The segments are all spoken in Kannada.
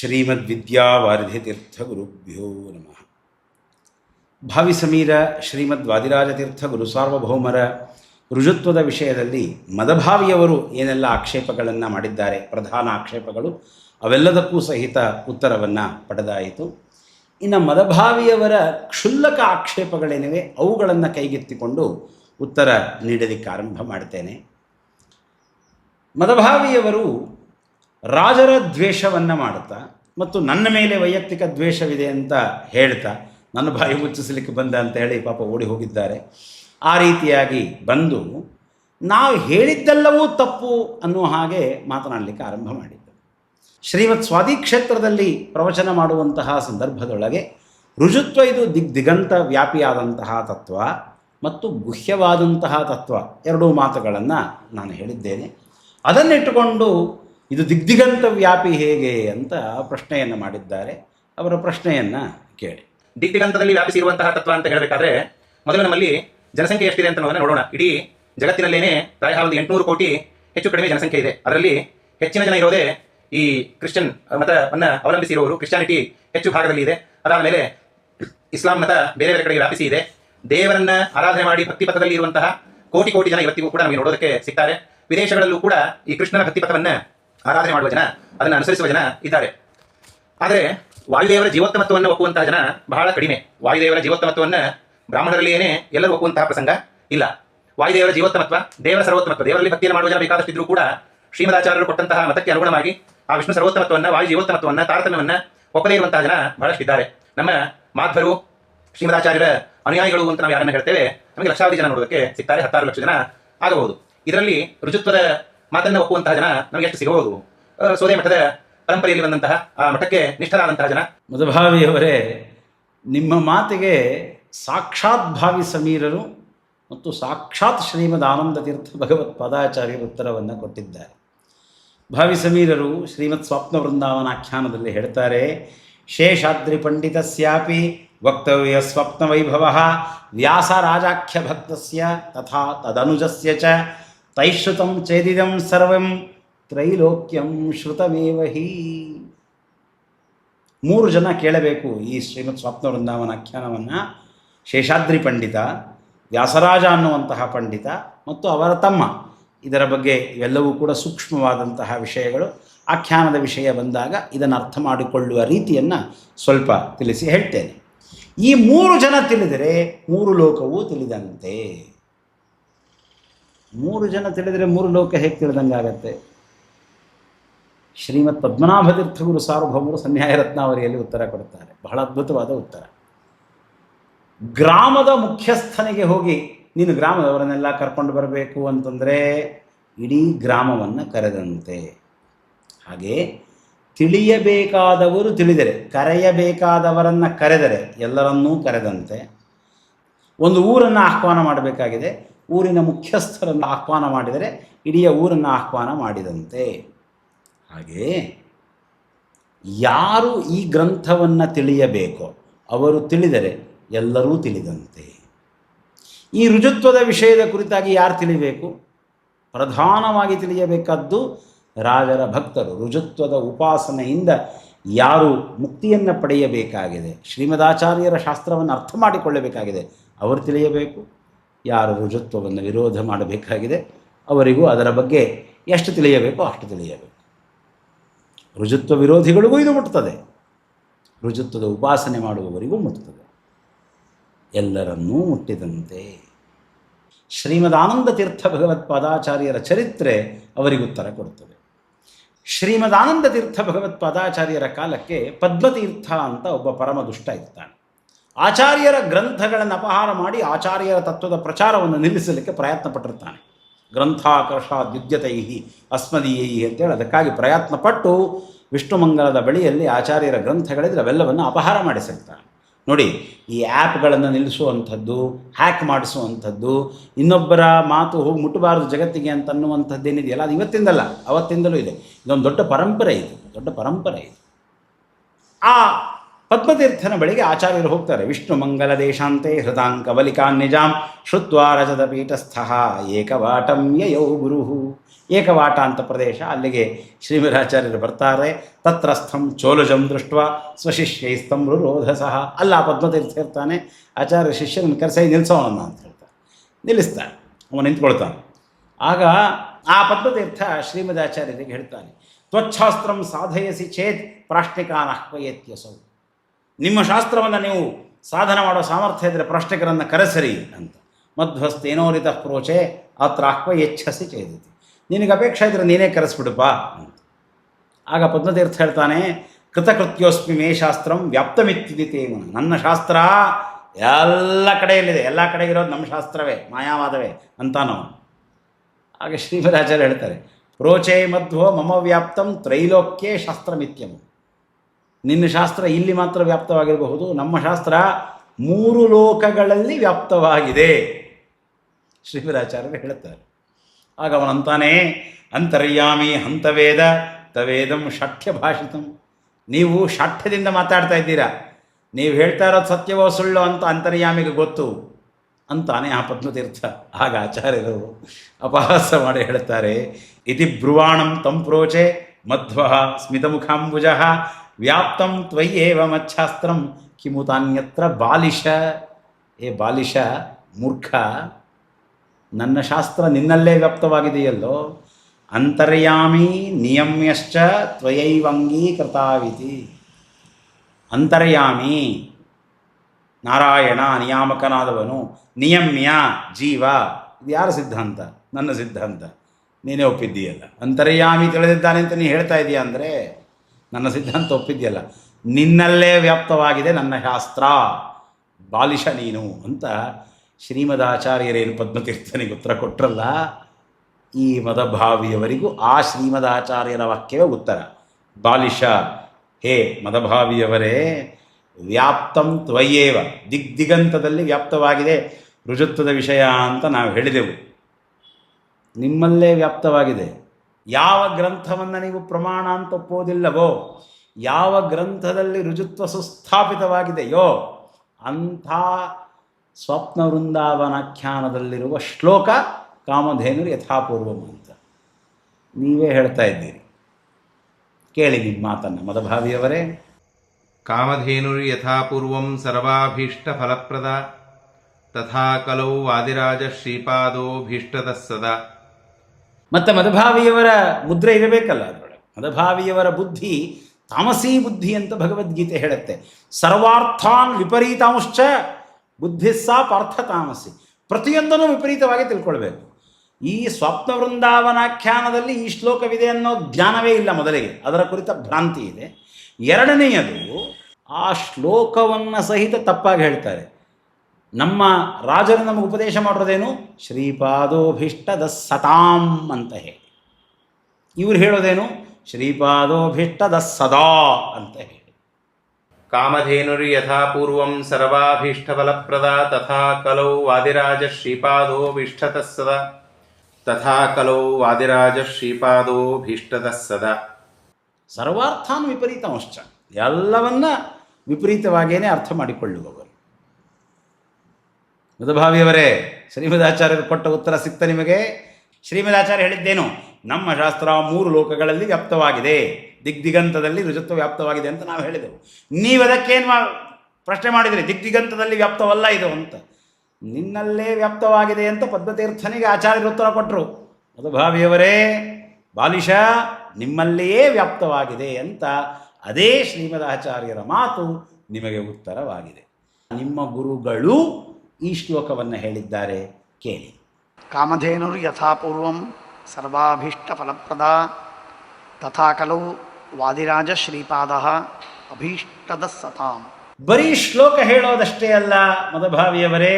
ಶ್ರೀಮದ್ವಿದ್ಯಾವಾರಿಧಿತೀರ್ಥಗುರುಭ್ಯೋ ನಮಃ. ಭಾವಿ ಸಮೀರ ಶ್ರೀಮದ್ ವಾದಿರಾಜತೀರ್ಥ ಗುರು ಸಾರ್ವಭೌಮರ ರುಜುತ್ವದ ವಿಷಯದಲ್ಲಿ ಮದಭಾವಿಯವರು ಏನೆಲ್ಲ ಆಕ್ಷೇಪಗಳನ್ನು ಮಾಡಿದ್ದಾರೆ, ಪ್ರಧಾನ ಆಕ್ಷೇಪಗಳು, ಅವೆಲ್ಲದಕ್ಕೂ ಸಹಿತ ಉತ್ತರವನ್ನು ಪಡೆದಾಯಿತು. ಇನ್ನು ಮದಭಾವಿಯವರ ಕ್ಷುಲ್ಲಕ ಆಕ್ಷೇಪಗಳೇನಿವೆ, ಅವುಗಳನ್ನು ಕೈಗೆತ್ತಿಕೊಂಡು ಉತ್ತರ ನೀಡಲಿಕ್ಕೆ ಆರಂಭ ಮಾಡ್ತೇನೆ. ಮದಭಾವಿಯವರು ರಾಜರ ದ್ವೇಷವನ್ನು ಮಾಡುತ್ತಾ ಮತ್ತು ನನ್ನ ಮೇಲೆ ವೈಯಕ್ತಿಕ ದ್ವೇಷವಿದೆ ಅಂತ ಹೇಳ್ತಾ ನನ್ನ ಬಾಯಿ ಮುಚ್ಚಿಸಲಿಕ್ಕೆ ಬಂದ ಅಂತ ಹೇಳಿ ಪಾಪ ಓಡಿ ಹೋಗಿದ್ದಾರೆ. ಆ ರೀತಿಯಾಗಿ ಬಂದು ನಾವು ಹೇಳಿದ್ದೆಲ್ಲವೂ ತಪ್ಪು ಅನ್ನುವ ಹಾಗೆ ಮಾತನಾಡಲಿಕ್ಕೆ ಆರಂಭ ಮಾಡಿದ್ದರು ಶ್ರೀಮತ್ ಸ್ವಾದಿ ಕ್ಷೇತ್ರದಲ್ಲಿ ಪ್ರವಚನ ಮಾಡುವಂತಹ ಸಂದರ್ಭದೊಳಗೆ ರುಜುತ್ವ ಇದು ದಿಗ್ ದಿಗಂತ ವ್ಯಾಪಿಯಾದಂತಹ ತತ್ವ ಮತ್ತು ಗುಹ್ಯವಾದಂತಹ ತತ್ವ ಎರಡೂ ಮಾತುಗಳನ್ನು ನಾನು ಹೇಳಿದ್ದೇನೆ. ಅದನ್ನಿಟ್ಟುಕೊಂಡು ಇದು ದಿಗ್ದಿಗಂತ ವ್ಯಾಪಿ ಹೇಗೆ ಅಂತ ಪ್ರಶ್ನೆಯನ್ನು ಮಾಡಿದ್ದಾರೆ. ಅವರ ಪ್ರಶ್ನೆಯನ್ನು ಕೇಳಿ. ದಿಗ್ದಿಗಂತದಲ್ಲಿ ವ್ಯಾಪಿಸಿರುವಂತಹ ತತ್ವ ಅಂತ ಹೇಳಬೇಕಾದ್ರೆ, ಮೊದಲು ನಮ್ಮಲ್ಲಿ ಜನಸಂಖ್ಯೆ ಎಷ್ಟಿದೆ ಅಂತ ನೋಡೋಣ. ಇಡೀ ಜಗತ್ತಿನಲ್ಲೇನೆ ಪ್ರಾಯ ಒಂದು ಎಂಟುನೂರು ಕೋಟಿ ಹೆಚ್ಚು ಕಡಿಮೆ ಜನಸಂಖ್ಯೆ ಇದೆ. ಅದರಲ್ಲಿ ಹೆಚ್ಚಿನ ಜನ ಇರೋದೇ ಈ ಕ್ರಿಶ್ಚಿಯನ್ ಮತವನ್ನ ಅವಲಂಬಿಸಿರುವವರು ಕ್ರಿಶ್ಚಿಯಾನಿಟಿ ಹೆಚ್ಚು ಭಾಗದಲ್ಲಿ ಇದೆ. ಅದಾದ ಮೇಲೆ ಇಸ್ಲಾಂ ಮತ ಬೇರೆ ಬೇರೆ ಕಡೆ ವ್ಯಾಪಿಸಿ ಇದೆ. ದೇವರನ್ನ ಆರಾಧನೆ ಮಾಡಿ ಭಕ್ತಿ ಪಥದಲ್ಲಿ ಇರುವಂತಹ ಕೋಟಿ ಕೋಟಿ ಜನ ಇವತ್ತಿಗೂ ಕೂಡ ನಮಗೆ ನೋಡೋದಕ್ಕೆ ಸಿಗ್ತಾರೆ. ವಿದೇಶಗಳಲ್ಲೂ ಕೂಡ ಈ ಕೃಷ್ಣನ ಭಕ್ತಿ ಪಥವನ್ನ ಆರಾಧನೆ ಮಾಡುವ ಜನ, ಅದನ್ನು ಅನುಸರಿಸುವ ಜನ ಇದ್ದಾರೆ. ಆದರೆ ವಾಯುದೇವರ ಜೀವೋತ್ತಮತ್ವವನ್ನು ಒಪ್ಪುವಂತಹ ಜನ ಬಹಳ ಕಡಿಮೆ. ವಾಯುದೇವರ ಜೀವೋತ್ತಮತ್ವವನ್ನು ಬ್ರಾಹ್ಮಣರಲ್ಲಿಯೇ ಎಲ್ಲರೂ ಒಪ್ಪುವಂತಹ ಪ್ರಸಂಗ ಇಲ್ಲ. ವಾಯುದೇವರ ಜೀವೋತ್ತಮತ್ವ, ದೇವರ ಸರ್ವೋತ್ತಮತ್ವ, ದೇವರಲ್ಲಿ ಭಕ್ತಿಯನ್ನು ಮಾಡುವ ಜನ ಬೇಕಾದಷ್ಟಿದ್ರು ಕೂಡ ಶ್ರೀಮದಾಚಾರ್ಯರು ಕೊಟ್ಟಂತಹ ಮತಕ್ಕೆ ಅನುಗುಣವಾಗಿ ಆ ವಿಷ್ಣು ಸರ್ವೋತ್ತಮತ್ವವನ್ನು, ವಾಯು ಜೀವೋತ್ತಮತ್ವವನ್ನು, ತಾರತಮ್ಯವನ್ನು ಒಪ್ಪದೇ ಇರುವಂತಹ ಜನ ಬಹಳಷ್ಟಿದ್ದಾರೆ. ನಮ್ಮ ಮಾಧ್ವರು, ಶ್ರೀಮದಾಚಾರ್ಯರ ಅನುಯಾಯಿಗಳು ಅಂತ ನಾವು ಯಾರನ್ನ ಹೇಳ್ತೇವೆ, ನಮಗೆ ಲಕ್ಷಾವಧಿ ಜನ ನೋಡೋದಕ್ಕೆ ಸಿಗ್ತಾರೆ, ಹತ್ತಾರು ಲಕ್ಷ ಜನ ಆಗಬಹುದು. ಇದರಲ್ಲಿ ರುಜುತ್ವದ ಮಾತನ್ನ ಒಪ್ಪುವಂತಹ ಜನ ನಮಗೆ ಎಷ್ಟು ಸಿಗಬಹುದು. ಸೋದೆ ಮಠದ ಪರಂಪರೆಯಲ್ಲಿ ಬಂದಂತಹ ಆ ಮಠಕ್ಕೆ ನಿಷ್ಠರಾದಂತಹ ಜನ. ಮಧುಭಾವಿಯವರೇ, ನಿಮ್ಮ ಮಾತಿಗೆ ಸಾಕ್ಷಾತ್ ಭಾವಿ ಸಮೀರರು ಮತ್ತು ಸಾಕ್ಷಾತ್ ಶ್ರೀಮದ್ ಆನಂದ ತೀರ್ಥ ಭಗವತ್ ಪದಾಚಾರ್ಯರು ಉತ್ತರವನ್ನು ಕೊಟ್ಟಿದ್ದಾರೆ. ಭಾವಿ ಸಮೀರರು ಶ್ರೀಮತ್ ಸ್ವಪ್ನ ವೃಂದಾವನಾಖ್ಯಾನದಲ್ಲಿ ಹೇಳ್ತಾರೆ, ಶೇಷಾದ್ರಿ ಪಂಡಿತಸ್ಯಾಪಿ ವಕ್ತವ್ಯ ಸ್ವಪ್ನ ವೈಭವ ವ್ಯಾಸ ರಾಜಾಖ್ಯ ಭಕ್ತಸ್ಯ ತಥಾ ತದನುಜಸ್ಯ ಚ ತೈಶ್ರುತಂ ಚೇದಿದಂ ಸರ್ವಂ ತ್ರೈಲೋಕ್ಯಂ ಶ್ರುತಮೇವ ಹಿ ಮೂರು ಜನ ಕೇಳಬೇಕು ಈ ಶ್ರೀಮತ್ ಸ್ವಪ್ನ ವೃಂದಾವನ ಆಖ್ಯಾನವನ್ನು ಶೇಷಾದ್ರಿ ಪಂಡಿತ, ವ್ಯಾಸರಾಜ ಅನ್ನುವಂತಹ ಪಂಡಿತ, ಮತ್ತು ಅವರ ತಮ್ಮ. ಇದರ ಬಗ್ಗೆ ಇವೆಲ್ಲವೂ ಕೂಡ ಸೂಕ್ಷ್ಮವಾದಂತಹ ವಿಷಯಗಳು. ಆಖ್ಯಾನದ ವಿಷಯ ಬಂದಾಗ ಇದನ್ನು ಅರ್ಥ ಮಾಡಿಕೊಳ್ಳುವ ರೀತಿಯನ್ನು ಸ್ವಲ್ಪ ತಿಳಿಸಿ ಹೇಳ್ತೇನೆ. ಈ ಮೂರು ಜನ ತಿಳಿದರೆ ಮೂರು ಲೋಕವೂ ತಿಳಿದಂತೆ. ಮೂರು ಜನ ತಿಳಿದರೆ ಮೂರು ಲೋಕ ಹೇಗೆ ತಿಳಿದಂಗೆ ಆಗತ್ತೆ? ಶ್ರೀಮತ್ ಪದ್ಮನಾಭ ತೀರ್ಥಗುರು ಸಾರ್ವಭೌಮರು ಸನ್ಯಾಯ ರತ್ನಾವರಿಯಲ್ಲಿ ಉತ್ತರ ಕೊಡ್ತಾರೆ. ಬಹಳ ಅದ್ಭುತವಾದ ಉತ್ತರ. ಗ್ರಾಮದ ಮುಖ್ಯಸ್ಥನಿಗೆ ಹೋಗಿ, ನೀನು ಗ್ರಾಮದವರನ್ನೆಲ್ಲ ಕರ್ಕೊಂಡು ಬರಬೇಕು ಅಂತಂದರೆ ಇಡೀ ಗ್ರಾಮವನ್ನು ಕರೆದಂತೆ. ಹಾಗೆ ತಿಳಿಯಬೇಕಾದವರು ತಿಳಿದರೆ, ಕರೆಯಬೇಕಾದವರನ್ನು ಕರೆದರೆ ಎಲ್ಲರನ್ನೂ ಕರೆದಂತೆ. ಒಂದು ಊರನ್ನು ಆಹ್ವಾನ ಮಾಡಬೇಕಾಗಿದೆ. ಊರಿನ ಮುಖ್ಯಸ್ಥರನ್ನು ಆಹ್ವಾನ ಮಾಡಿದರೆ ಇಡೀ ಊರನ್ನು ಆಹ್ವಾನ ಮಾಡಿದಂತೆ. ಹಾಗೆ ಯಾರು ಈ ಗ್ರಂಥವನ್ನು ತಿಳಿಯಬೇಕೋ ಅವರು ತಿಳಿದರೆ ಎಲ್ಲರೂ ತಿಳಿದಂತೆ. ಈ ರುಜುತ್ವದ ವಿಷಯದ ಕುರಿತಾಗಿ ಯಾರು ತಿಳಿಬೇಕು? ಪ್ರಧಾನವಾಗಿ ತಿಳಿಯಬೇಕಾದ್ದು ರಾಜರ ಭಕ್ತರು. ರುಜುತ್ವದ ಉಪಾಸನೆಯಿಂದ ಯಾರು ಮುಕ್ತಿಯನ್ನು ಪಡೆಯಬೇಕಾಗಿದೆ? ಶ್ರೀಮದಾಚಾರ್ಯರ ಶಾಸ್ತ್ರವನ್ನು ಅರ್ಥ ಮಾಡಿಕೊಳ್ಳಬೇಕಾಗಿದೆ. ಅವರು ತಿಳಿಯಬೇಕು. ಯಾರು ರುಜುತ್ವವನ್ನು ವಿರೋಧ ಮಾಡಬೇಕಾಗಿದೆ. ಅವರಿಗೂ ಅದರ ಬಗ್ಗೆ ಎಷ್ಟು ತಿಳಿಯಬೇಕೋ ಅಷ್ಟು ತಿಳಿಯಬೇಕು. ರುಜುತ್ವ ವಿರೋಧಿಗಳಿಗೂ ಇದು ಮುಟ್ತದೆ. ರುಜುತ್ವದ ಉಪಾಸನೆ ಮಾಡುವವರಿಗೂ ಮುಟ್ತದೆ. ಎಲ್ಲರನ್ನೂ ಮುಟ್ಟಿದಂತೆ. ಶ್ರೀಮದ್ ಆನಂದ ತೀರ್ಥ ಭಗವತ್ಪಾದಾಚಾರ್ಯರ ಚರಿತ್ರೆ ಅವರಿಗೆ ಉತ್ತರ ಕೊಡುತ್ತದೆ. ಶ್ರೀಮದ್ ಆನಂದ ತೀರ್ಥ ಭಗವತ್ಪಾದಾಚಾರ್ಯರ ಕಾಲಕ್ಕೆ ಪದ್ಮತೀರ್ಥ ಅಂತ ಒಬ್ಬ ಪರಮ ದುಷ್ಟ ಇರ್ತಾನೆ. ಆಚಾರ್ಯರ ಗ್ರಂಥಗಳನ್ನು ಅಪಹಾರ ಮಾಡಿ ಆಚಾರ್ಯರ ತತ್ವದ ಪ್ರಚಾರವನ್ನು ನಿಲ್ಲಿಸಲಿಕ್ಕೆ ಪ್ರಯತ್ನ ಪಟ್ಟಿರ್ತಾನೆ ಗ್ರಂಥಾಕರ್ಷ ದ್ಯುದ್ಯತೈಹಿ ಅಸ್ಮದೀಯೈ ಅಂತೇಳಿ ಅದಕ್ಕಾಗಿ ಪ್ರಯತ್ನ ಪಟ್ಟು ವಿಷ್ಣುಮಂಗಲದ ಬಳಿಯಲ್ಲಿ ಆಚಾರ್ಯರ ಗ್ರಂಥಗಳಿದ್ರೆ ಅವೆಲ್ಲವನ್ನು ಅಪಹಾರ ಮಾಡಿಸಿರ್ತಾನೆ ನೋಡಿ, ಈ ಆ್ಯಪ್ಗಳನ್ನು ನಿಲ್ಲಿಸುವಂಥದ್ದು, ಹ್ಯಾಕ್ ಮಾಡಿಸುವಂಥದ್ದು, ಇನ್ನೊಬ್ಬರ ಮಾತು ಹೋಗಿ ಮುಟ್ಟಬಾರದು ಜಗತ್ತಿಗೆ ಅಂತ ಅನ್ನುವಂಥದ್ದೇನಿದೆಯಲ್ಲ ಅದು ಇವತ್ತಿಂದಲ್ಲ, ಅವತ್ತಿಂದಲೂ ಇದೆ. ಇದೊಂದು ದೊಡ್ಡ ಪರಂಪರೆ ಇದು, ದೊಡ್ಡ ಪರಂಪರೆ ಇದು. ಆ ಪದ್ಮತೀರ್ಥನ ಬಳಿಗೆ ಆಚಾರ್ಯರು ಹೋಗ್ತಾರೆ. ವಿಷ್ಣು ಮಂಗಲ ದೇಶಾಂತೆ ನಿಜಾಂ ಶ್ರುತ್ವಾ ರಜದ ಪೀಠಸ್ಥಃ ಏಕವಾಟಂ ಯಯೋ ಗುರುಹು. ಏಕವಾಟ ಅಂತ ಪ್ರದೇಶ ಅಲ್ಲಿಗೆ ಶ್ರೀಮರಾಚಾರ್ಯರು ಬರ್ತಾರೆ. ತತ್ರಸ್ಥಂ ಚೋಲಜಂ ದೃಷ್ಟ ಸ್ವಶಿಷ್ಯೈಸ್ತಂ ರುರೋಧಸಃ ಅಲ್ಲ ಪದ್ಮತೀರ್ಥ ಇರ್ತಾನೆ ಆಚಾರ್ಯ ಶಿಷ್ಯನ ಕರೆಸೈ ನಿಲ್ಲಿಸೋಣ ಅಂತ ಹೇಳ್ತಾರೆ ನಿಲ್ಲಿಸ್ತಾನೆ. ಅವನು ನಿಂತ್ಕೊಳ್ತಾನೆ. ಆಗ ಆ ಪದ್ಮತೀರ್ಥ ಶ್ರೀಮದಾಚಾರ್ಯರಿಗೆ ಹೇಳ್ತಾನೆ, ತ್ವಚ್ಛಾಸ್ತ್ರಂ ಸಾಧಯಸಿ ಚೇತ್ ಪ್ರಾಷ್ಟಿಕಾನ್ ಆಹ್ವಯತ್ಯಸೌ ನಿಮ್ಮ ಶಾಸ್ತ್ರವನ್ನು ನೀವು ಸಾಧನ ಮಾಡೋ ಸಾಮರ್ಥ್ಯ ಇದ್ದರೆ ಪ್ರಶ್ನೆಗಳನ್ನು ಕರೆಸರಿ ಅಂತ. ಮಧ್ವಸ್ತೇನೋರಿತ ಪ್ರೋಚೆ ಅತ್ರ ಆಹ್ವಯಚ್ಛಸಿ ಚೇದಿತಿ. ನಿನಗೆ ಅಪೇಕ್ಷೆ ಇದ್ದರೆ ನೀನೇ ಕರೆಸ್ಬಿಡಪ್ಪ ಅಂತ. ಆಗ ಪದ್ಮತೀರ್ಥ ಹೇಳ್ತಾನೆ, ಕೃತಕೃತ್ಯೋಸ್ಮಿ ಮೇ ಶಾಸ್ತ್ರಂ ವ್ಯಾಪ್ತಮಿತ್ತಿದಿತೇ ನನ್ನ ಶಾಸ್ತ್ರ ಎಲ್ಲ ಕಡೆಯಲ್ಲಿದೆ. ಎಲ್ಲ ಕಡೆ ಇರೋದು ನಮ್ಮ ಶಾಸ್ತ್ರವೇ, ಮಾಯಾವಾದವೇ ಅಂತಾನೋ ಆಗ ಶ್ರೀಮದಾಚಾರ್ಯ ಹೇಳ್ತಾರೆ, ಪ್ರೋಚೆ ಮಧ್ವೋ ಮಮ ವ್ಯಾಪ್ತಂ ತ್ರೈಲೋಕ್ಯೇ ಶಾಸ್ತ್ರಮಿತ್ಯಂ ನಿನ್ನ ಶಾಸ್ತ್ರ ಇಲ್ಲಿ ಮಾತ್ರ ವ್ಯಾಪ್ತವಾಗಿರಬಹುದು. ನಮ್ಮ ಶಾಸ್ತ್ರ ಮೂರು ಲೋಕಗಳಲ್ಲಿ ವ್ಯಾಪ್ತವಾಗಿದೆ. ಶ್ರೀವರಾಚಾರ್ಯರು ಹೇಳುತ್ತಾರೆ ಆಗ ಅವನಂತಾನೆ, ಅಂತರ್ಯಾಮಿ ಹಂತವೇದ ತವೇದಂ ಶಾಠ್ಯ ಭಾಷಿತಂ ನೀವು ಶಾಠ್ಯದಿಂದ ಮಾತಾಡ್ತಾ ಇದ್ದೀರಾ? ನೀವು ಹೇಳ್ತಾ ಇರೋದು ಸತ್ಯವೋ ಸುಳ್ಳು ಅಂತ ಅಂತರ್ಯಾಮಿಗೆ ಗೊತ್ತು. ಅಂತಾನೆ ಆ ಪದ್ಮತೀರ್ಥ. ಆಗ ಆಚಾರ್ಯರು ಅಪಹಾಸ ಮಾಡಿ ಹೇಳ್ತಾರೆ, ಇತಿ ಬ್ರುವಾಣಂ ತಂಪ್ರೋಚೆ ಮಧ್ವ ಸ್ಮಿತಮುಖಾಂಬುಜ ವ್ಯಾಪ್ತಂ ತ್ವಯ್ಯೇವ ಮಚ್ಛಾಸ್ತ್ರಂ ಕಿಮುತಾನ್ಯತ್ರ ಬಾಲಿಶ. ಏ ಬಾಲಿಶ, ಮೂರ್ಖ, ನನ್ನ ಶಾಸ್ತ್ರ ನಿನ್ನಲ್ಲೇ ವ್ಯಾಪ್ತವಾಗಿದೆಯಲ್ಲೋ? ಅಂತರ್ಯಾಮಿ ನಿಯಮ್ಯಶ್ಚ ತ್ವಯೈವಂಗೀಕೃತಾವಿತಿ. ಅಂತರ್ಯಾಮಿ ನಾರಾಯಣ ನಿಯಾಮಕನಾದವನು, ನಿಯಮ್ಯ ಜೀವ. ಇದು ಯಾರ ಸಿದ್ಧಾಂತ? ನನ್ನ ಸಿದ್ಧಾಂತ. ನೀನೇ ಒಪ್ಪಿದ್ದೀಯಲ್ಲ. ಅಂತರ್ಯಾಮಿ ತಿಳಿದಿದ್ದಾನೆ ಅಂತ ನೀನು ಹೇಳ್ತಾ ಇದೀಯ ಅಂದರೆ? ನನ್ನ ಸಿದ್ಧಾಂತ ಒಪ್ಪಿದ್ಯಲ್ಲ? ನಿನ್ನಲ್ಲೇ ವ್ಯಾಪ್ತವಾಗಿದೆ ನನ್ನ ಶಾಸ್ತ್ರ. ಬಾಲಿಶ ನೀನು ಅಂತ ಶ್ರೀಮದಾಚಾರ್ಯರೇನು ಪದ್ಮತೀರ್ಥನಿಗೆ ಉತ್ತರ ಕೊಟ್ಟರಲ್ಲ ಈ ಮದಭಾವಿಯವರಿಗೂ ಆ ಶ್ರೀಮದಾಚಾರ್ಯರ ವಾಕ್ಯವೇ ಉತ್ತರ. ಬಾಲಿಶ, ಹೇ ಮದಭಾವಿಯವರೇ, ವ್ಯಾಪ್ತಂ ತ್ವಯ್ಯೇವ ದಿಗ್ದಿಗಂತದಲ್ಲಿ ವ್ಯಾಪ್ತವಾಗಿದೆ ರುಜುತ್ವದ ವಿಷಯ ಅಂತ ನಾವು ಹೇಳಿದೆವು. ನಿಮ್ಮಲ್ಲೇ ವ್ಯಾಪ್ತವಾಗಿದೆ. ಯಾವ ಗ್ರಂಥವನ್ನು ನೀವು ಪ್ರಮಾಣ ಅಂತ ಒಪ್ಪೋದಿಲ್ಲವೋ ಯಾವ ಗ್ರಂಥದಲ್ಲಿ ರುಜುತ್ವ ಸುಸ್ಥಾಪಿತವಾಗಿದೆಯೋ, ಅಂಥ ಸ್ವಪ್ನ ವೃಂದಾವನಾಖ್ಯಾನದಲ್ಲಿರುವ ಶ್ಲೋಕ ಕಾಮಧೇನುರು ಯಥಾಪೂರ್ವಂ ಅಂತ. ನೀವೇ ಹೇಳ್ತಾ ಇದ್ದೀರಿ. ಕೇಳಿ ನಿಮ್ಮ ಮಾತನ್ನು, ಮದಭಾವಿಯವರೇ. ಕಾಮಧೇನುರಿ ಯಥಾಪೂರ್ವಂ ಸರ್ವಾಭೀಷ್ಟಫಲಪ್ರದ ತಥಾ ಕಲೌ ವಾದಿರಾಜ ಶ್ರೀಪಾದೋಭೀಷ್ಟದ ಸದಾ. ಮತ್ತು ಮದಭಾವಿಯವರ ಮುದ್ರೆ ಇರಬೇಕಲ್ಲ ಅದರೊಳಗೆ. ಮದಭಾವಿಯವರ ಬುದ್ಧಿ ತಾಮಸೀ ಬುದ್ಧಿ ಅಂತ ಭಗವದ್ಗೀತೆ ಹೇಳುತ್ತೆ. ಸರ್ವಾರ್ಥಾನ್ ವಿಪರೀತಾಂಶ್ಚ ಬುದ್ಧಿ ಸಾ ಪಾರ್ಥ ತಾಮಸಿ. ಪ್ರತಿಯೊಂದನ್ನು ವಿಪರೀತವಾಗಿ ತಿಳ್ಕೊಳ್ಬೇಕು. ಈ ಸ್ವಪ್ನ ವೃಂದಾವನಾಖ್ಯಾನದಲ್ಲಿ ಈ ಶ್ಲೋಕವಿದೆ ಅನ್ನೋ ಜ್ಞಾನವೇ ಇಲ್ಲ ಮೊದಲಿಗೆ. ಅದರ ಕುರಿತ ಭ್ರಾಂತಿ ಇದೆ. ಎರಡನೆಯದು ಆ ಶ್ಲೋಕವನ್ನು ಸಹಿತ ತಪ್ಪಾಗಿ ಹೇಳ್ತಾರೆ. ನಮ್ಮ ರಾಜರು ನಮಗೆ ಉಪದೇಶ ಮಾಡೋದೇನು ಶ್ರೀಪಾದೋಭಿಷ್ಟದ ಸತಾಂ ಅಂತ ಹೇಳಿ. ಇವ್ರು ಹೇಳೋದೇನು? ಶ್ರೀಪಾದೋಭಿಷ್ಟದ ಸದಾ ಅಂತ ಹೇಳಿ. ಕಾಮಧೇನುರ್ ಯಥಾಪೂರ್ವಂ ಸರ್ವಾಭೀಷ್ಟಫಲಪ್ರದ ತಥಾ ಕಲೌ ವಾದಿರಾಜ ಶ್ರೀಪಾದೋಭೀಷ್ಟದ ಸದಾ ತಥಾ ಕಲೌ ವಾದಿರಾಜ ಶ್ರೀಪಾದೋಭೀಷ್ಟದ ಸದಾ ಸರ್ವಾರ್ಥಾನ್ ವಿಪರೀತ ಎಲ್ಲವನ್ನ ವಿಪರೀತವಾಗಿಯೇ ಅರ್ಥ ಮಾಡಿಕೊಳ್ಳುವವರು. ಮಧುಭಾವಿಯವರೇ, ಶ್ರೀಮದಾಚಾರ್ಯರು ಕೊಟ್ಟ ಉತ್ತರ ಸಿಕ್ತ ನಿಮಗೆ. ಶ್ರೀಮದಾಚಾರ್ಯ ಹೇಳಿದ್ದೇನು? ನಮ್ಮ ಶಾಸ್ತ್ರ ಮೂರು ಲೋಕಗಳಲ್ಲಿ ವ್ಯಾಪ್ತವಾಗಿದೆ. ದಿಗ್ದಿಗಂತದಲ್ಲಿ ರುಜತ್ವ ವ್ಯಾಪ್ತವಾಗಿದೆ ಅಂತ ನಾವು ಹೇಳಿದೆವು. ನೀವು ಅದಕ್ಕೇನು ಮಾ ಪ್ರಶ್ನೆ ಮಾಡಿದ್ರಿ? ದಿಗ್ದಿಗಂತದಲ್ಲಿ ವ್ಯಾಪ್ತವಲ್ಲ ಇದು ಅಂತ. ನಿನ್ನಲ್ಲೇ ವ್ಯಾಪ್ತವಾಗಿದೆ ಅಂತ ಪದ್ಮತೀರ್ಥನಿಗೆ ಆಚಾರ್ಯರು ಉತ್ತರ ಕೊಟ್ಟರು ಮಧುಭಾವಿಯವರೇ, ಬಾಲಿಶ, ನಿಮ್ಮಲ್ಲಿಯೇ ವ್ಯಾಪ್ತವಾಗಿದೆ ಅಂತ ಅದೇ ಶ್ರೀಮದಾಚಾರ್ಯರ ಮಾತು ನಿಮಗೆ ಉತ್ತರವಾಗಿದೆ. ನಿಮ್ಮ ಗುರುಗಳು ಈ ಶ್ಲೋಕವನ್ನು ಹೇಳಿದ್ದಾರೆ ಕೇಳಿ. ಕಾಮಧೇನುರ್ ಯಥಾಪೂರ್ವಂ ಸರ್ವಾಭೀಷ್ಟಫಲಪ್ರದಾ ತಥಾ ಕಲವು ವಾದಿರಾಜ ಶ್ರೀಪಾದ ಅಭೀಷ್ಟದ ಸತಾಂ ಬರೀ ಶ್ಲೋಕ ಹೇಳೋದಷ್ಟೇ ಅಲ್ಲ ಮದಭಾವಿಯವರೇ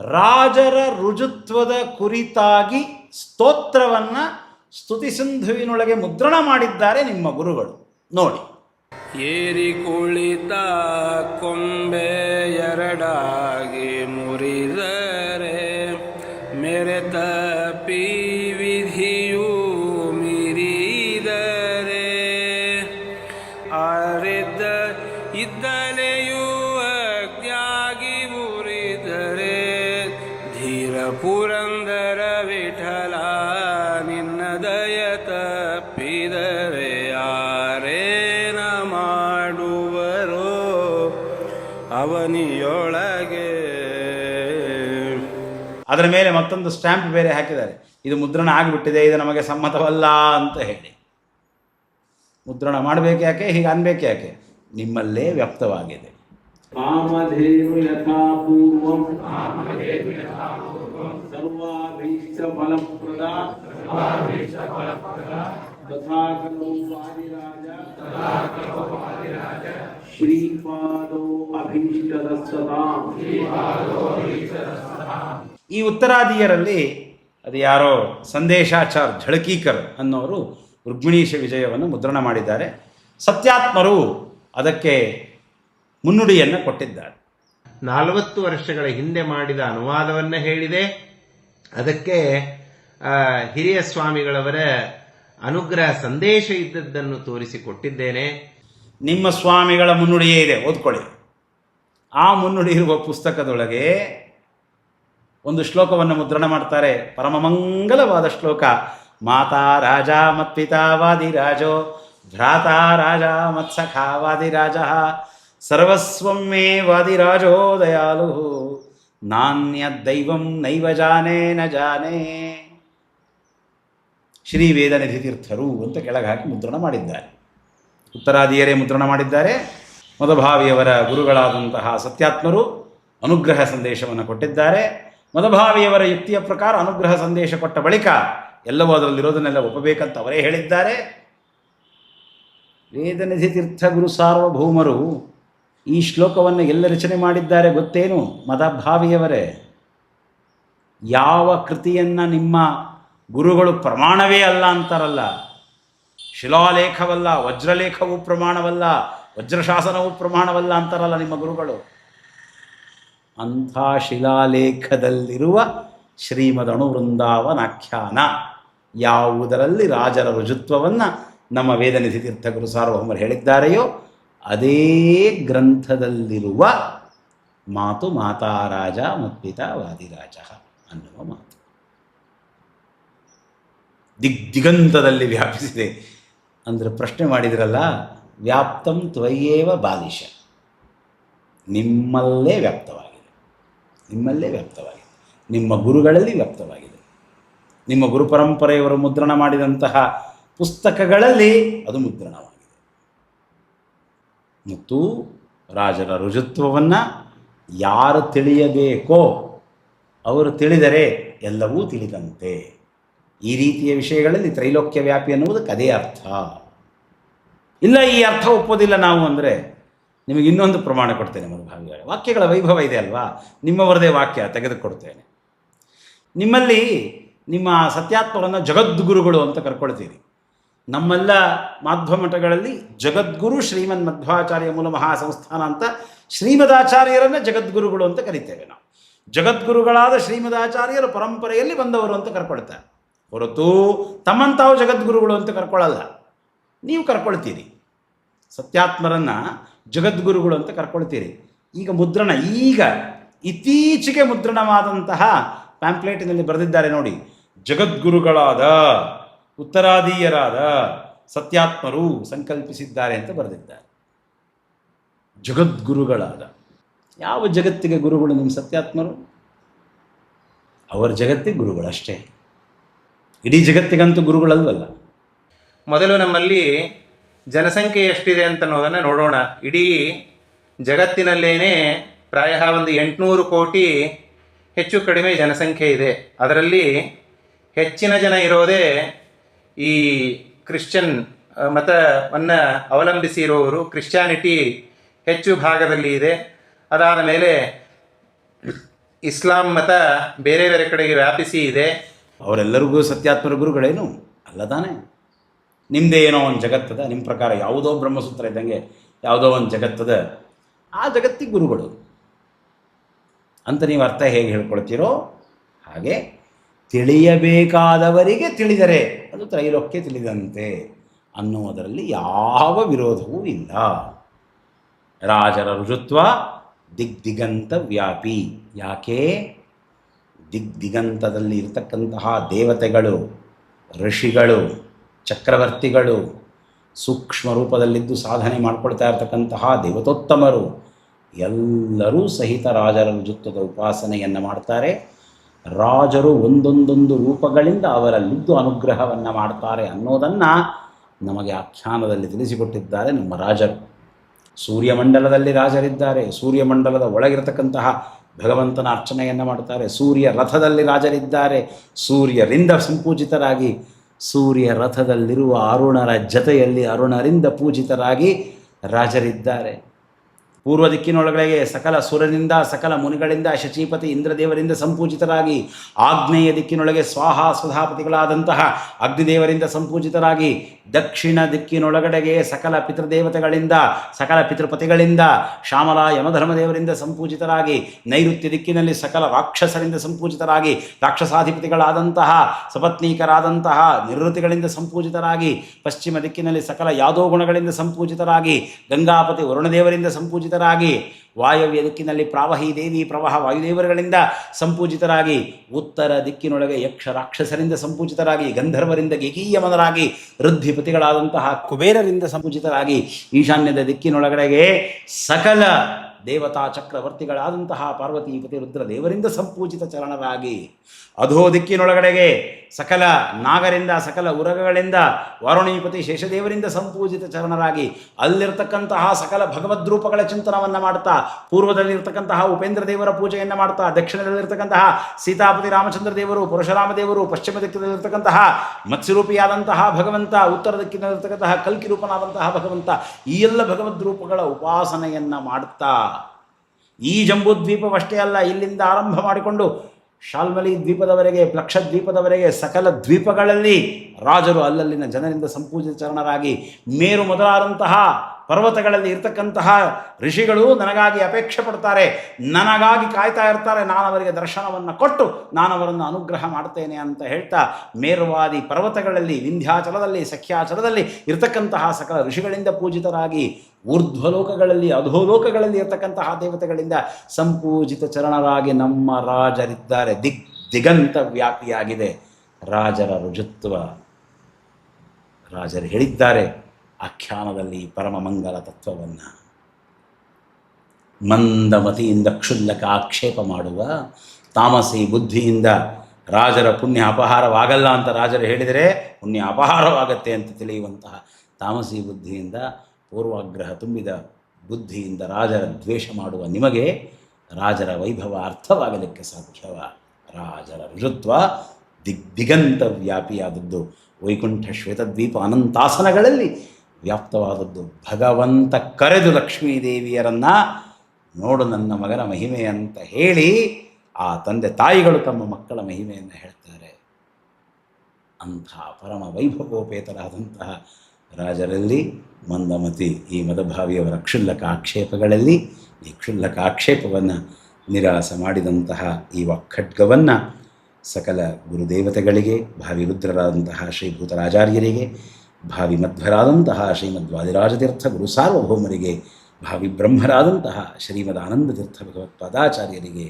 ರಾಜರ ರುಜುತ್ವದ ಕುರಿತಾಗಿ ಸ್ತೋತ್ರವನ್ನು ಸ್ತುತಿಸಿಂಧುವಿನೊಳಗೆ ಮುದ್ರಣ ಮಾಡಿದ್ದಾರೆ ನಿಮ್ಮ ಗುರುಗಳು. ನೋಡಿ. ಏರಿ ಕುಳಿತ ಕೊಂಬೆ டாகி முறிதரே மேரே தப்பீ ಅದರ ಮೇಲೆ ಮತ್ತೊಂದು ಸ್ಟ್ಯಾಂಪ್ ಬೇರೆ ಹಾಕಿದ್ದಾರೆ. ಇದು ಮುದ್ರಣ ಆಗಿಬಿಟ್ಟಿದೆ ಇದು ನಮಗೆ ಸಮ್ಮತವಲ್ಲ ಅಂತ ಹೇಳಿ. ಮುದ್ರಣ ಮಾಡಬೇಕು ಯಾಕೆ ಹೀಗೆ ಅನ್ಬೇಕು ಯಾಕೆ? ನಿಮ್ಮಲ್ಲೇ ವ್ಯಕ್ತವಾಗಿದೆ. ಶ್ರೀಪಾದೋ ಅಭೀಷ್ಟದ ಸದಾ ಈ ಉತ್ತರಾದಿಯರಲ್ಲಿ ಅದು ಯಾರೋ ಸಂದೇಶಾಚಾರ್ ಝಳಕೀಕರ್ ಅನ್ನೋರು ರುಕ್ಮಿಣೀಶ ವಿಜಯವನ್ನು ಮುದ್ರಣ ಮಾಡಿದ್ದಾರೆ. ಸತ್ಯಾತ್ಮರು ಅದಕ್ಕೆ ಮುನ್ನುಡಿಯನ್ನು ಕೊಟ್ಟಿದ್ದಾರೆ. ನಲವತ್ತು ವರ್ಷಗಳ ಹಿಂದೆ ಮಾಡಿದ ಅನುವಾದವನ್ನು ಹೇಳಿದೆ. ಅದಕ್ಕೆ ಹಿರಿಯ ಸ್ವಾಮಿಗಳವರ ಅನುಗ್ರಹ ಸಂದೇಶ ಇದ್ದದ್ದನ್ನು ತೋರಿಸಿಕೊಟ್ಟಿದ್ದೇನೆ ನಿಮ್ಮ ಸ್ವಾಮಿಗಳ ಮುನ್ನುಡಿಯೇ ಇದೆ ಓದ್ಕೊಳ್ಳಿ. ಆ ಮುನ್ನುಡಿ ಇರುವ ಪುಸ್ತಕದೊಳಗೆ ಒಂದು ಶ್ಲೋಕವನ್ನು ಮುದ್ರಣ ಮಾಡ್ತಾರೆ. ಪರಮಮಂಗಲವಾದ ಶ್ಲೋಕ. ಮಾತಾ ರಾಜ ಮತ್ಪಿತಾ ರಾಜೋ, ಭ್ರಾತಾ ರಾಜ ಮತ್ಸಖಾವಾದಿ ರಾಜ ಸರ್ವಸ್ವಂ ಮೇ ವಾದಿರಾಜೋ ದಯಾಲು ನಾಣ್ಯ ದೈವಂ ನೈವ ಜಾನೇ ನ ಜಾನೇ. ಶ್ರೀ ವೇದನಿಧಿ ತೀರ್ಥರು ಅಂತ ಕೆಳಗೆ ಹಾಕಿ ಮುದ್ರಣ ಮಾಡಿದ್ದಾರೆ. ಉತ್ತರಾದಿಯರೇ ಮುದ್ರಣ ಮಾಡಿದ್ದಾರೆ. ಮದಭಾವಿಯವರ ಗುರುಗಳಾದಂತಹ ಸತ್ಯಾತ್ಮರು ಅನುಗ್ರಹ ಸಂದೇಶವನ್ನು ಕೊಟ್ಟಿದ್ದಾರೆ. ಮದಭಾವಿಯವರ ಯುಕ್ತಿಯ ಪ್ರಕಾರ ಅನುಗ್ರಹ ಸಂದೇಶ ಕೊಟ್ಟ ಬಳಿಕ ಎಲ್ಲವೂ ಅದರಲ್ಲಿರೋದನ್ನೆಲ್ಲ ಒಪ್ಪಬೇಕಂತ ಅವರೇ ಹೇಳಿದ್ದಾರೆ. ವೇದನಿಧಿ ತೀರ್ಥ ಗುರು ಸಾರ್ವಭೌಮರು ಈ ಶ್ಲೋಕವನ್ನು ಎಲ್ಲ ರಚನೆ ಮಾಡಿದ್ದಾರೆ ಗೊತ್ತೇನು? ಮದಭಾವಿಯವರೇ, ಯಾವ ಕೃತಿಯನ್ನು ನಿಮ್ಮ ಗುರುಗಳು ಪ್ರಮಾಣವೇ ಅಲ್ಲ ಅಂತಾರಲ್ಲ, ಶಿಲಾಲೇಖವಲ್ಲ, ವಜ್ರಲೇಖವೂ ಪ್ರಮಾಣವಲ್ಲ, ವಜ್ರಶಾಸನವೂ ಪ್ರಮಾಣವಲ್ಲ ಅಂತಾರಲ್ಲ ನಿಮ್ಮ ಗುರುಗಳು? ಅಂಥ ಶಿಲಾಲೇಖದಲ್ಲಿರುವ ಶ್ರೀಮದ್ ಅಣುವೃಂದಾವನಾಖ್ಯಾನ ಯಾವುದರಲ್ಲಿ ರಾಜರ ರುಜುತ್ವವನ್ನು ನಮ್ಮ ವೇದನಿಧಿ ತೀರ್ಥಗುರು ಸಾರ್ವಭೌಮರು ಹೇಳಿದ್ದಾರೆಯೋ, ಅದೇ ಗ್ರಂಥದಲ್ಲಿರುವ ಮಾತು ಮಾತಾರಾಜ ಮತ್ಪಿತ ವಾದಿರಾಜ ಅನ್ನುವ ಮಾತು. ದಿಗ್ ದಿಗಂತದಲ್ಲಿ ವ್ಯಾಪಿಸಿದೆ. ಅಂದರೆ ಪ್ರಶ್ನೆ ಮಾಡಿದ್ರಲ್ಲ, ವ್ಯಾಪ್ತಂ ತ್ವಯ್ಯೇವ ಬಾಲಿಶ. ನಿಮ್ಮಲ್ಲೇ ವ್ಯಕ್ತವಾಗಿದೆ ನಿಮ್ಮಲ್ಲೇ ವ್ಯಕ್ತವಾಗಿದೆ. ನಿಮ್ಮ ಗುರುಗಳಲ್ಲಿ ವ್ಯಕ್ತವಾಗಿದೆ. ನಿಮ್ಮ ಗುರು ಪರಂಪರೆಯವರು ಮುದ್ರಣ ಮಾಡಿದಂತಹ ಪುಸ್ತಕಗಳಲ್ಲಿ ಅದು ಮುದ್ರಣವಾಗಿದೆ. ಮತ್ತು ರಾಜರ ರುಜುತ್ವವನ್ನು ಯಾರು ತಿಳಿಯಬೇಕೋ ಅವರು ತಿಳಿದರೆ ಎಲ್ಲವೂ ತಿಳಿದಂತೆ. ಈ ರೀತಿಯ ವಿಷಯಗಳಲ್ಲಿ ತ್ರೈಲೋಕ್ಯ ವ್ಯಾಪಿ ಅನ್ನುವುದಕ್ಕೆ ಅದೇ ಅರ್ಥ. ಇಲ್ಲ ಈ ಅರ್ಥ ಒಪ್ಪೋದಿಲ್ಲ ನಾವು ಅಂದರೆ ನಿಮಗೆ ಇನ್ನೊಂದು ಪ್ರಮಾಣ ಕೊಡ್ತೇನೆ ಮನುಭಾವಿಗಳು ವಾಕ್ಯಗಳ ವೈಭವ ಇದೆ ಅಲ್ವಾ? ನಿಮ್ಮವರದೇ ವಾಕ್ಯ ತೆಗೆದುಕೊಡ್ತೇನೆ. ನಿಮ್ಮಲ್ಲಿ ನಿಮ್ಮ ಸತ್ಯಾತ್ಮರನ್ನು ಜಗದ್ಗುರುಗಳು ಅಂತ ಕರ್ಕೊಳ್ತೀರಿ. ನಮ್ಮೆಲ್ಲ ಮಾಧ್ವ ಮಠಗಳಲ್ಲಿ ಜಗದ್ಗುರು ಶ್ರೀಮನ್ ಮಧ್ವಾಚಾರ್ಯ ಮೂಲ ಮಹಾಸಂಸ್ಥಾನ ಅಂತ ಶ್ರೀಮದಾಚಾರ್ಯರನ್ನ ಜಗದ್ಗುರುಗಳು ಅಂತ ಕರಿತೇವೆ ನಾವು. ಜಗದ್ಗುರುಗಳಾದ ಶ್ರೀಮದಾಚಾರ್ಯರ ಪರಂಪರೆಯಲ್ಲಿ ಬಂದವರು ಅಂತ ಕರ್ಕೊಳ್ತಾರೆ. ಹೊರತು ತಮ್ಮಂತಾವು ಜಗದ್ಗುರುಗಳು ಅಂತ ಕರ್ಕೊಳ್ಳಲ್ಲ ನೀವು ಕರ್ಕೊಳ್ತೀರಿ. ಸತ್ಯಾತ್ಮರನ್ನ ಜಗದ್ಗುರುಗಳು ಅಂತ ಕರ್ಕೊಳ್ತೀರಿ. ಈಗ ಮುದ್ರಣ, ಈಗ ಇತ್ತೀಚೆಗೆ ಮುದ್ರಣವಾದಂತಹ ಪ್ಯಾಂಪ್ಲೇಟಿನಲ್ಲಿ ಬರೆದಿದ್ದಾರೆ ನೋಡಿ. ಜಗದ್ಗುರುಗಳಾದ ಉತ್ತರಾದೀಯರಾದ ಸತ್ಯಾತ್ಮರು ಸಂಕಲ್ಪಿಸಿದ್ದಾರೆ ಅಂತ ಬರೆದಿದ್ದಾರೆ. ಜಗದ್ಗುರುಗಳಾದ. ಯಾವ ಜಗತ್ತಿಗೆ ಗುರುಗಳು ನಿಮ್ಮ ಸತ್ಯಾತ್ಮರು? ಅವರ ಜಗತ್ತಿಗೆ ಗುರುಗಳಷ್ಟೇ. ಇಡೀ ಜಗತ್ತಿಗಂತೂ ಗುರುಗಳಲ್ವಲ್ಲ? ಮೊದಲು ನಮ್ಮಲ್ಲಿ ಜನಸಂಖ್ಯೆ ಎಷ್ಟಿದೆ ಅಂತ ಅನ್ನೋದನ್ನು ನೋಡೋಣ. ಇಡೀ ಜಗತ್ತಿನಲ್ಲೇನೆ ಪ್ರಾಯ ಒಂದು ಎಂಟುನೂರು ಕೋಟಿ ಹೆಚ್ಚು ಕಡಿಮೆ ಜನಸಂಖ್ಯೆ ಇದೆ. ಅದರಲ್ಲಿ ಹೆಚ್ಚಿನ ಜನ ಇರೋದೇ ಈ ಕ್ರಿಶ್ಚಿಯನ್ ಮತವನ್ನು ಅವಲಂಬಿಸಿ ಇರುವವರು ಕ್ರಿಶ್ಚಾನಿಟಿ ಹೆಚ್ಚು ಭಾಗದಲ್ಲಿ ಇದೆ. ಅದಾದ ಮೇಲೆ ಇಸ್ಲಾಂ ಮತ ಬೇರೆ ಬೇರೆ ಕಡೆಗೆ ವ್ಯಾಪಿಸಿ ಇದೆ. ಅವರೆಲ್ಲರಿಗೂ ಸತ್ಯಾತ್ಮರ ಗುರುಗಳೇನು? ಅಲ್ಲ ನಿಮ್ಮದೇ ಏನೋ ಒಂದು ಜಗತ್ತದ ನಿಮ್ಮ ಪ್ರಕಾರ ಯಾವುದೋ ಬ್ರಹ್ಮಸೂತ್ರ ಇದ್ದಂಗೆ ಯಾವುದೋ ಒಂದು ಜಗತ್ತದ, ಆ ಜಗತ್ತಿಗೆ ಗುರುಗಳು. ಅಂತ ನೀವು ಅರ್ಥ ಹೇಗೆ ಹೇಳ್ಕೊಳ್ತೀರೋ ಹಾಗೆ ತಿಳಿಯಬೇಕಾದವರಿಗೆ ತಿಳಿದರೆ, ಅದು ತ್ರೈಲೋಕ್ಯ ತಿಳಿದಂತೆ ಅನ್ನುವುದರಲ್ಲಿ ಯಾವ ವಿರೋಧವೂ ಇಲ್ಲ. ರಾಜರ ರುಜುತ್ವ ದಿಗ್ದಿಗಂತ ವ್ಯಾಪಿ ಯಾಕೆ? ದಿಗ್ದಿಗಂತದಲ್ಲಿ ಇರತಕ್ಕಂತಹ ದೇವತೆಗಳು, ಋಷಿಗಳು ಚಕ್ರವರ್ತಿಗಳು ಸೂಕ್ಷ್ಮ ರೂಪದಲ್ಲಿದ್ದು ಸಾಧನೆ ಮಾಡಿಕೊಳ್ತಾ ಇರತಕ್ಕಂತಹ ದೇವತೋತ್ತಮರು ಎಲ್ಲರೂ ಸಹಿತ ರಾಜರ ರುಜುತ್ವದ ಉಪಾಸನೆಯನ್ನು ಮಾಡ್ತಾರೆ. ರಾಜರು ಒಂದೊಂದೊಂದು ರೂಪಗಳಿಂದ ಅವರಲ್ಲಿದ್ದು ಅನುಗ್ರಹವನ್ನು ಮಾಡ್ತಾರೆ ಅನ್ನೋದನ್ನು ನಮಗೆ ಆಖ್ಯಾನದಲ್ಲಿ ತಿಳಿಸಿಕೊಟ್ಟಿದ್ದಾರೆ ನಮ್ಮ ರಾಜರು. ಸೂರ್ಯಮಂಡಲದಲ್ಲಿ ರಾಜರಿದ್ದಾರೆ, ಸೂರ್ಯಮಂಡಲದ ಒಳಗಿರತಕ್ಕಂತಹ ಭಗವಂತನ ಅರ್ಚನೆಯನ್ನು ಮಾಡ್ತಾರೆ, ಸೂರ್ಯ ರಥದಲ್ಲಿ ರಾಜರಿದ್ದಾರೆ, ಸೂರ್ಯರಿಂದ ಸಂಪೂಜಿತರಾಗಿ ಸೂರ್ಯ ರಥದಲ್ಲಿರುವ ಅರುಣರ ಜತೆಯಲ್ಲಿ ಅರುಣರಿಂದ ಪೂಜಿತರಾಗಿ ರಾಜರಿದ್ದಾರೆ. ಪೂರ್ವ ದಿಕ್ಕಿನೊಳಗಡೆಗೆ ಸಕಲ ಸುರನಿಂದ ಸಕಲ ಮುನಿಗಳಿಂದ, ಶಚೀಪತಿ ಇಂದ್ರದೇವರಿಂದ ಸಂಪೂಜಿತರಾಗಿ, ಆಗ್ನೇಯ ದಿಕ್ಕಿನೊಳಗೆ ಸ್ವಾಹ ಸ್ವಧಾಪತಿಗಳಾದಂತಹ ಅಗ್ನಿದೇವರಿಂದ ಸಂಪೂಜಿತರಾಗಿ, ದಕ್ಷಿಣ ದಿಕ್ಕಿನೊಳಗಡೆಗೆ ಸಕಲ ಪಿತೃದೇವತೆಗಳಿಂದ, ಸಕಲ ಪಿತೃಪತಿಗಳಿಂದ, ಶ್ಯಾಮಲ ಯಮಧರ್ಮದೇವರಿಂದ ಸಂಪೂಜಿತರಾಗಿ, ನೈಋತ್ಯ ದಿಕ್ಕಿನಲ್ಲಿ ಸಕಲ ರಾಕ್ಷಸರಿಂದ ಸಂಪೂಜಿತರಾಗಿ, ರಾಕ್ಷಸಾಧಿಪತಿಗಳಾದಂತಹ, ಸಪತ್ನೀಕರಾದಂತಹ ನಿವೃತ್ತಿಗಳಿಂದ ಸಂಪೂಜಿತರಾಗಿ, ಪಶ್ಚಿಮ ದಿಕ್ಕಿನಲ್ಲಿ ಸಕಲ ಯಾದೋ ಗುಣಗಳಿಂದ ಸಂಪೂಜಿತರಾಗಿ, ಗಂಗಾಪತಿ ವರುಣದೇವರಿಂದ ಸಂಪೂಜಿತರಾಗಿ ವಾಯವ್ಯ ದಿಕ್ಕಿನಲ್ಲಿ ಪ್ರಾವಹಿ ದೇವಿ ಪ್ರವಾಹ ವಾಯುದೇವರುಗಳಿಂದ ಸಂಪೂಜಿತರಾಗಿ ಉತ್ತರ ದಿಕ್ಕಿನೊಳಗೆ ಯಕ್ಷ ರಾಕ್ಷಸರಿಂದ ಸಂಪೂಜಿತರಾಗಿ ಗಂಧರ್ವರಿಂದ ಗೆಗೀಯಮನರಾಗಿ ವೃದ್ಧಿಪತಿಗಳಾದಂತಹ ಕುಬೇರರಿಂದ ಸಂಪೂಜಿತರಾಗಿ ಈಶಾನ್ಯದ ದಿಕ್ಕಿನೊಳಗಡೆಗೆ ಸಕಲ ದೇವತಾ ಚಕ್ರವರ್ತಿಗಳಾದಂತಹ ಪಾರ್ವತೀಪತಿ ರುದ್ರ ದೇವರಿಂದ ಸಂಪೂಜಿತ ಚರಣರಾಗಿ ಅಧೋ ದಿಕ್ಕಿನೊಳಗಡೆಗೆ ಸಕಲ ನಾಗರಿಂದ, ಸಕಲ ಉರಗಗಳಿಂದ ವಾರುಣೀಪತಿ ಶೇಷದೇವರಿಂದ ಸಂಪೂಜಿತ ಚರಣರಾಗಿ ಅಲ್ಲಿರ್ತಕ್ಕಂತಹ ಸಕಲ ಭಗವದ್ರೂಪಗಳ ಚಿಂತನವನ್ನು ಮಾಡ್ತಾ, ಪೂರ್ವದಲ್ಲಿರ್ತಕ್ಕಂತಹ ಉಪೇಂದ್ರ ದೇವರ ಪೂಜೆಯನ್ನು ಮಾಡ್ತಾ, ದಕ್ಷಿಣದಲ್ಲಿರ್ತಕ್ಕಂತಹ ಸೀತಾಪತಿ ರಾಮಚಂದ್ರ ದೇವರು, ಪರಶುರಾಮ ದೇವರು, ಪಶ್ಚಿಮ ದಿಕ್ಕಿನಲ್ಲಿರ್ತಕ್ಕಂತಹ ಮತ್ಸ್ಯರೂಪಿಯಾದಂತಹ ಭಗವಂತ, ಉತ್ತರ ದಿಕ್ಕಿನಲ್ಲಿರ್ತಕ್ಕಂತಹ ಕಲ್ಕಿ ರೂಪನಾದಂತಹ ಭಗವಂತ ಈ ಎಲ್ಲ ಭಗವದ್ರೂಪಗಳ ಉಪಾಸನೆಯನ್ನು ಮಾಡ್ತಾ ಈ ಜಂಬೂದ್ವೀಪವಷ್ಟೇ ಅಲ್ಲ, ಇಲ್ಲಿಂದ ಆರಂಭ ಮಾಡಿಕೊಂಡು ಶಾಲ್ಮಲಿ ದ್ವೀಪದವರೆಗೆ ಪ್ಲಕ್ಷ ದ್ವೀಪದವರೆಗೆ ಸಕಲ ದ್ವೀಪಗಳಲ್ಲಿ ರಾಜರು ಅಲ್ಲಲ್ಲಿನ ಜನರಿಂದ ಸಂಪೂಜಿತ ಚರಣರಾಗಿ ಮೇರು ಮೊದಲಾದಂತಹ ಪರ್ವತಗಳಲ್ಲಿ ಇರತಕ್ಕಂತಹ ಋಷಿಗಳು ನನಗಾಗಿ ಅಪೇಕ್ಷೆ ಪಡ್ತಾರೆ, ನನಗಾಗಿ ಕಾಯ್ತಾ ಇರ್ತಾರೆ, ನಾನು ಅವರಿಗೆ ದರ್ಶನವನ್ನು ಕೊಟ್ಟು ನಾನು ಅವರನ್ನು ಅನುಗ್ರಹ ಮಾಡ್ತೇನೆ ಅಂತ ಹೇಳ್ತಾ ಮೇರುವಾದಿ ಪರ್ವತಗಳಲ್ಲಿ, ವಿಂಧ್ಯಾಚಲದಲ್ಲಿ, ಸಖ್ಯಾಚಲದಲ್ಲಿ ಇರತಕ್ಕಂತಹ ಸಕಲ ಋಷಿಗಳಿಂದ ಪೂಜಿತರಾಗಿ ಊರ್ಧ್ವಲೋಕಗಳಲ್ಲಿ, ಅಧೋಲೋಕಗಳಲ್ಲಿ ಇರತಕ್ಕಂತಹ ದೇವತೆಗಳಿಂದ ಸಂಪೂಜಿತ ಚರಣರಾಗಿ ನಮ್ಮ ರಾಜರಿದ್ದಾರೆ. ದಿಗ್, ದಿಗಂತ ವ್ಯಾಪಿಯಾಗಿದೆ. ರಾಜರ ರುಜುತ್ವ. ರಾಜರು ಹೇಳಿದ್ದಾರೆ, ಆಖ್ಯಾನದಲ್ಲಿ ಪರಮ ಮಂಗಲ ತತ್ವವನ್ನು. ಮಂದಮತಿಯಿಂದ ಕ್ಷುಲ್ಲಕ ಆಕ್ಷೇಪ ಮಾಡುವ, ತಾಮಸಿ ಬುದ್ಧಿಯಿಂದ ರಾಜರ ಪುಣ್ಯ ಅಪಹಾರವಾಗಲ್ಲ ಅಂತ ರಾಜರು ಹೇಳಿದರೆ ಪುಣ್ಯ ಅಪಹಾರವಾಗತ್ತೆ ಅಂತ ತಿಳಿಯುವಂತಹ ತಾಮಸಿ ಬುದ್ಧಿಯಿಂದ ಪೂರ್ವಾಗ್ರಹ ತುಂಬಿದ ಬುದ್ಧಿಯಿಂದ ರಾಜರ ದ್ವೇಷ ಮಾಡುವ ನಿಮಗೆ ರಾಜರ ವೈಭವ ಅರ್ಥವಾಗಲಿಕ್ಕೆ ಸಾಧ್ಯವ. ರಾಜರ ಋಷತ್ವ ದಿಗ್ ದಿಗಂತ ವ್ಯಾಪಿಯಾದದ್ದು ವೈಕುಂಠ ಶ್ವೇತದ್ವೀಪ ಅನಂತಾಸನಗಳಲ್ಲಿ ವ್ಯಾಪ್ತವಾದದ್ದು. ಭಗವಂತ ಕರೆದು ಲಕ್ಷ್ಮೀದೇವಿಯರನ್ನು ನೋಡು ನನ್ನ ಮಗನ ಮಹಿಮೆ ಅಂತ ಹೇಳಿ ಆ ತಂದೆ ತಾಯಿಗಳು ತಮ್ಮ ಮಕ್ಕಳ ಮಹಿಮೆಯನ್ನು ಹೇಳ್ತಾರೆ. ಅಂಥ ಪರಮ ವೈಭವೋಪೇತರಾದಂತಹ ರಾಜರಲ್ಲಿ ಮಂದಮತಿ. ಈ ಮದಭಾವಿಯವರ ಕ್ಷುಲ್ಲಕ ಆಕ್ಷೇಪಗಳಲ್ಲಿ ಈ ಕ್ಷುಲ್ಲಕ ಆಕ್ಷೇಪವನ್ನು ನಿರಾಸ ಮಾಡಿದಂತಹ ಈ ವಖಡ್ಗವನ್ನು ಸಕಲ ಗುರುದೇವತೆಗಳಿಗೆ ಭಾವಿ ರುದ್ರರಾದಂತಹ ಶ್ರೀಭೂತರಾಚಾರ್ಯರಿಗೆ ಭಾವಿ ಮಧ್ವರಾದಂತಹ ಶ್ರೀಮದ್ವಾದಿರಾಜತೀರ್ಥ ಗುರು ಸಾರ್ವಭೌಮರಿಗೆ ಭಾವಿ ಬ್ರಹ್ಮರಾದಂತಹ ಶ್ರೀಮದ್ ಆನಂದತೀರ್ಥ ಭಗವತ್ಪಾದಾಚಾರ್ಯರಿಗೆ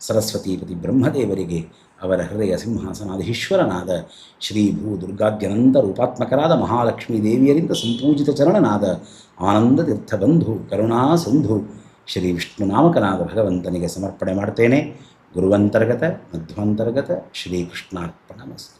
ಸರಸ್ವತೀಪತಿ ಬ್ರಹ್ಮದೇವರಿಗೆ ಅವರ ಹೃದಯ ಸಿಂಹಾಸನಾಧೀಶ್ವರನಾದ ಶ್ರೀ ಭೂ ದುರ್ಗಾದ್ಯನಂತ ರೂಪಾತ್ಮಕರಾದ ಮಹಾಲಕ್ಷ್ಮೀ ದೇವಿಯರಿಂದ ಸಂಪೂಜಿತ ಚರಣನಾದ ಆನಂದ ತೀರ್ಥ ಬಂಧು ಕರುಣಾಸಂಧು ಶ್ರೀ ಶ್ರೀ ವಿಷ್ಣುನಾಮಕನಾದ ಭಗವಂತನಿಗೆ ಸಮರ್ಪಣೆ ಮಾಡ್ತೇನೆ ಗುರುವಂತರ್ಗತ, ಮಧ್ವಂತರ್ಗತ ಶ್ರೀಕೃಷ್ಣಾರ್ಪಣಮಸ್ತು